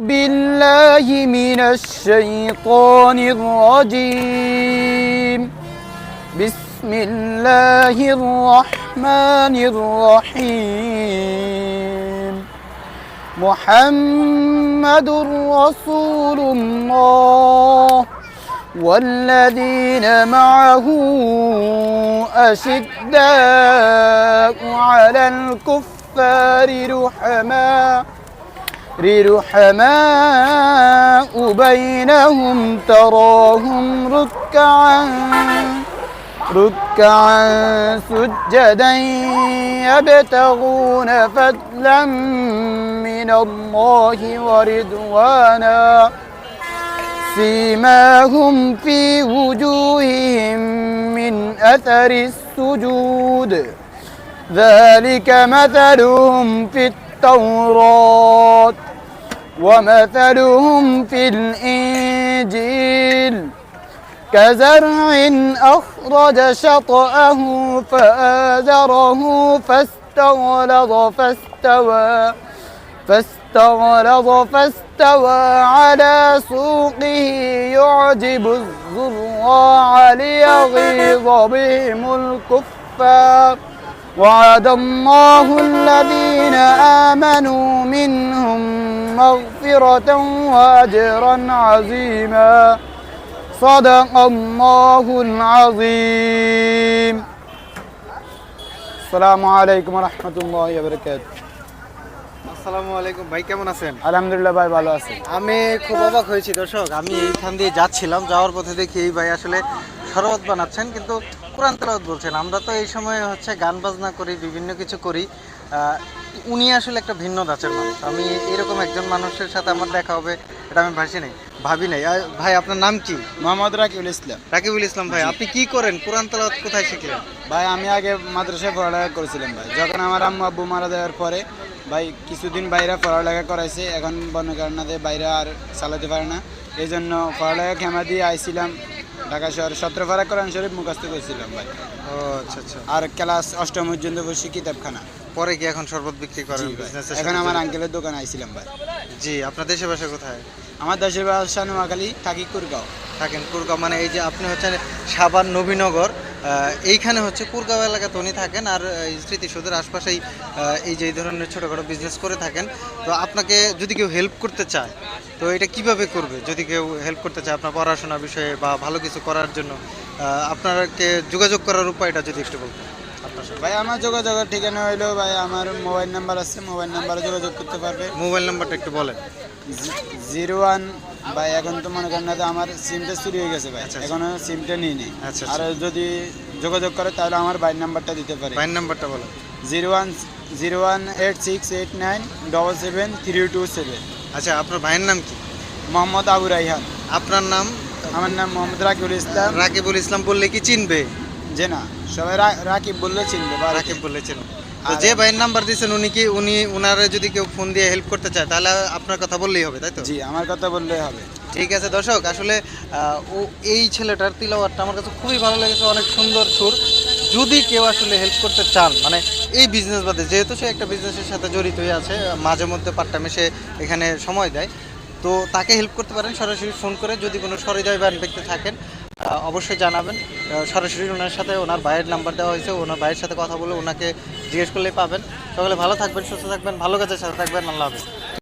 بالله من الشيطان الرجيم. بسم الله الرحمن الرحيم. محمد رسول الله والذين معه أشداء على الكفار رحماء رحماء بينهم تراهم ركعا ركعا سجدا يبتغون فضلا من الله ورضوانا. سيماهم في وجوههم من أثر السجود. ذلك مثلهم في التوراة. ومثلهم في الإنجيل كزرع أخرج شطأه فآزره فاستغلظ فاستوى فاستغلظ فاستوى على سوقه يعجب الزراع ليغيظ بهم الكفار وعد الله الذين آمنوا منهم مغفرة وأجرا عظيما صدق الله العظيم السلام عليكم ورحمة الله وبركاته আসসালামু আলাইকুম ভাই কেমন আছেন আলহামদুলিল্লাহ ভাই ভালো আছি আমি খুব অবাক হয়েছি দর্শক আমি এইখান দিয়ে যাচ্ছিলাম যাওয়ার পথে দেখি এই ভাই আসলে শরবত বানাচ্ছেন কিন্তু কোরআন তেলাওয়াত বলছেন আমরা তো এই সময় হচ্ছে গান বাজনা করি বিভিন্ন কিছু করি আহ, উনি আসলে একটা ভিন্ন ধাঁচের মানুষ। আমি এরকম একজন মানুষের সাথে আমার দেখা হবে এটা আমি ভাসি নাই ভাবি নাই। আর ভাই আপনার নাম কি? মোহাম্মদ রাকিবুল ইসলাম। রাকিবুল ইসলাম ভাই আপনি কি করেন? কোরআন তেলাওয়াত কোথায় শিখলেন? ভাই আমি আগে মাদ্রাসায় পড়ালেখা করেছিলাম ভাই। যখন আমার আম্মু আব্বু মারা যাওয়ার পরে ভাই কিছুদিন বাইরে পড়ালেখা করাইছে। এখন বন্য কারণে বাইরে আর চালাতে পারে না। এই জন্য পড়ালেখা খেমা দিয়ে আইছিলাম। ঢাকা শহর সতেরোপাড়া কোরআন শরীফ মুখস্থ করেছিলাম ভাই। ও আচ্ছা আচ্ছা। আর ক্লাস অষ্টম পর্যন্ত বসে কিতাবখানা। পরে কি এখন শরবত বিক্রি করেন এখন আমার? আঙ্কেলের দোকানে আইছিলাম ভাই। জি আপনার দেশের বাসা কোথায়? আমার দেশের বাসা নোয়াখালী থাকি কুরগাঁও। থাকেন কুরগাঁও মানে এই যে আপনি হচ্ছেন সাবান নবীনগর এইখানে হচ্ছে কুরগাঁও এলাকাতে উনি থাকেন আর স্মৃতিসৌধের আশপাশেই এই যে এই ধরনের ছোটোখাটো বিজনেস করে থাকেন। তো আপনাকে যদি কেউ হেল্প করতে চায় তো এটা কীভাবে করবে? যদি কেউ হেল্প করতে চায় আপনার পড়াশোনা বিষয়ে বা ভালো কিছু করার জন্য আপনাকে যোগাযোগ করার উপায়টা যদি একটু বলতেন। ভাই আমার যোগাযোগের ঠিকানা হইল ভাই আমার মোবাইল নাম্বার আছে মোবাইল নাম্বারে যোগাযোগ করতে পারবে। মোবাইল নাম্বারটা একটু বলেন। জিরো ওয়ান ভাই এখন তো মনে করেন না আমার সিমটা চুরি হয়ে গেছে ভাই আচ্ছা, আচ্ছা। এখনও সিমটা নিয়ে নেই আচ্ছা, আর। যদি যোগাযোগ করে তাহলে আমার বাইর নাম্বারটা দিতে পারে। বাইন নাম্বারটা বলেন। Zero one zero one eight six eight nine double seven three two seven. আচ্ছা আপনার ভাইয়ের নাম কি? মোহাম্মদ আবু রাইহান। আপনার নাম? আমার নাম মোহাম্মদ রাকিবুল ইসলাম। রাকিবুল ইসলাম বললে কি চিনবে? যে না সবাই রাকিব বললে চিনবে বা রাকিব বলেছেন তো যে ভাইয়ের নাম্বার দিয়েছেন উনি কি উনি উনারে যদি কেউ ফোন দিয়ে হেল্প করতে চায় তাহলে আপনার কথা বললেই হবে তাই তো? জি আমার কথা বললেই হবে। ঠিক আছে দর্শক আসলে ও এই ছেলেটার তিলাওয়াতটা আমার কাছে খুবই ভালো লেগেছে অনেক সুন্দর সুর। যদি কেউ আসলে হেল্প করতে চান মানে এই বিজনেস বাদে যেহেতু সে একটা বিজনেসের সাথে জড়িত হয়ে আছে মাঝে মধ্যে পার্ট টাইমে সে এখানে সময় দেয় তো তাকে হেল্প করতে পারেন সরাসরি ফোন করে যদি কোনো সহৃদয়বান ব্যক্তি থাকেন অবশ্যই জানাবেন। সরাসরি ওনার সাথে ওনার ভাইয়ের নাম্বার দেওয়া হয়েছে, ওনার ভাইয়ের সাথে কথা বলে ওনাকে জিজ্ঞেস করলেই পাবেন। সকলে ভালো থাকবেন, সুস্থ থাকবেন, ভালো কাজের সাথে থাকবেন, আল্লাহ হাফিজ।